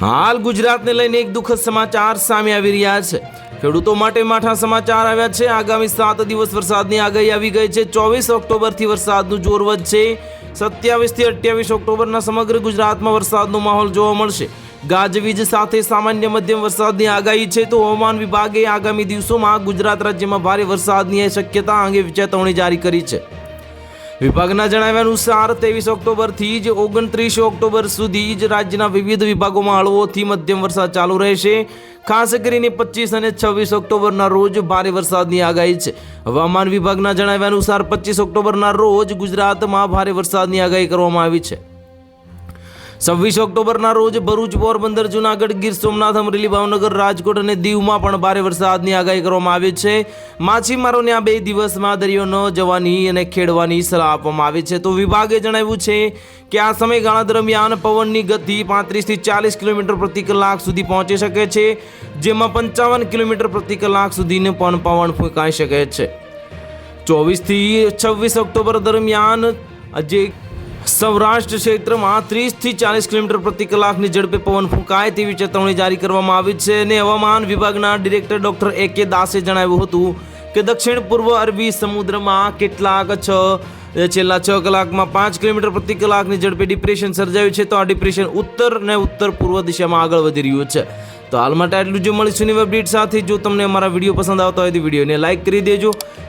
હાલ ગુજરાતને લઈને એક દુઃખદ સમાચાર સામે આવી રહ્યા છે. ખેડૂતો માટે માઠા સમાચાર આવ્યા છે. આગામી સાત દિવસ વરસાદની આગાહી આવી ગઈ છે. ચોવીસ ઓક્ટોબરથી વરસાદનું જોર વધશે. સત્યાવીસથી અઠ્યાવીસ ઓક્ટોબરના સમગ્ર ગુજરાતમાં વરસાદનો માહોલ જોવા મળશે. ગાજવીજ સાથે સામાન્ય મધ્યમ વરસાદની આગાહી છે. તો હવામાન વિભાગે આગામી દિવસોમાં ગુજરાત રાજ્યમાં ભારે વરસાદની શક્યતા અંગે ચેતવણી જારી કરી છે. વિભાગના જણાવ્યા અનુસાર ત્રેવીસ ઓક્ટોબરથી જ ઓગણત્રીસ ઓક્ટોબર સુધી જ રાજ્યના વિવિધ વિભાગોમાં હળવોથી મધ્યમ વરસાદ ચાલુ રહેશે. ખાસ કરીને પચીસ અને છવ્વીસ ઓક્ટોબરના રોજ ભારે વરસાદની આગાહી છે. હવામાન વિભાગના જણાવ્યા અનુસાર પચીસ ઓક્ટોબરના રોજ ગુજરાતમાં ભારે વરસાદની આગાહી કરવામાં આવી છે. છવ્વીસ ઓક્ટોબરના રોજ ભરૂચ પોરબંદર, જુનાગઢ, ગીર સોમનાથ અમરેલી ભાવનગર, રાજકોટ અને દીવમાં પણ ભારે વરસાદની આગાહી કરવામાં આવી છે. માછીમારોને આ બે દિવસમાં દરિયો ન જવાની અને ખેડવાની સલાહ આપવામાં આવી છે. તો વિભાગે જણાવ્યું છે કે આ સમયગાળા દરમિયાન પવનની ગતિ પાંત્રીસથી ચાલીસ કિલોમીટર પ્રતિ કલાક સુધી પહોંચી શકે છે, જેમાં પંચાવન કિલોમીટર પ્રતિ કલાક સુધીને પણ પવન ફૂંકાઈ શકે છે. ચોવીસથી છવ્વીસ ઓક્ટોબર દરમિયાન જે સૌરાષ્ટ્ર ક્ષેત્રમાં ત્રીસથી ચાલીસ કિલોમીટર પ્રતિ કલાકની ઝડપે પવન ફૂંકાય તેવી ચેતવણી જારી કરવામાં આવી છે અને હવામાન વિભાગના ડિરેક્ટર ડોક્ટર એ કે દાસે જણાવ્યું હતું કે દક્ષિણ પૂર્વ અરબી સમુદ્રમાં કેટલાક છ છેલ્લા છ કલાકમાં પાંચ કિલોમીટર પ્રતિ કલાકની ઝડપે ડિપ્રેશન સર્જાયું છે, તો આ ડિપ્રેશન ઉત્તર અને ઉત્તર પૂર્વ દિશામાં આગળ વધી રહ્યું છે. તો હાલ માટે આટલું જ. મળીશું નવી અપડેટ સાથે. જો તમને અમારા વીડિયો પસંદ આવતા હોય તો વિડીયોને લાઇક કરી દેજો.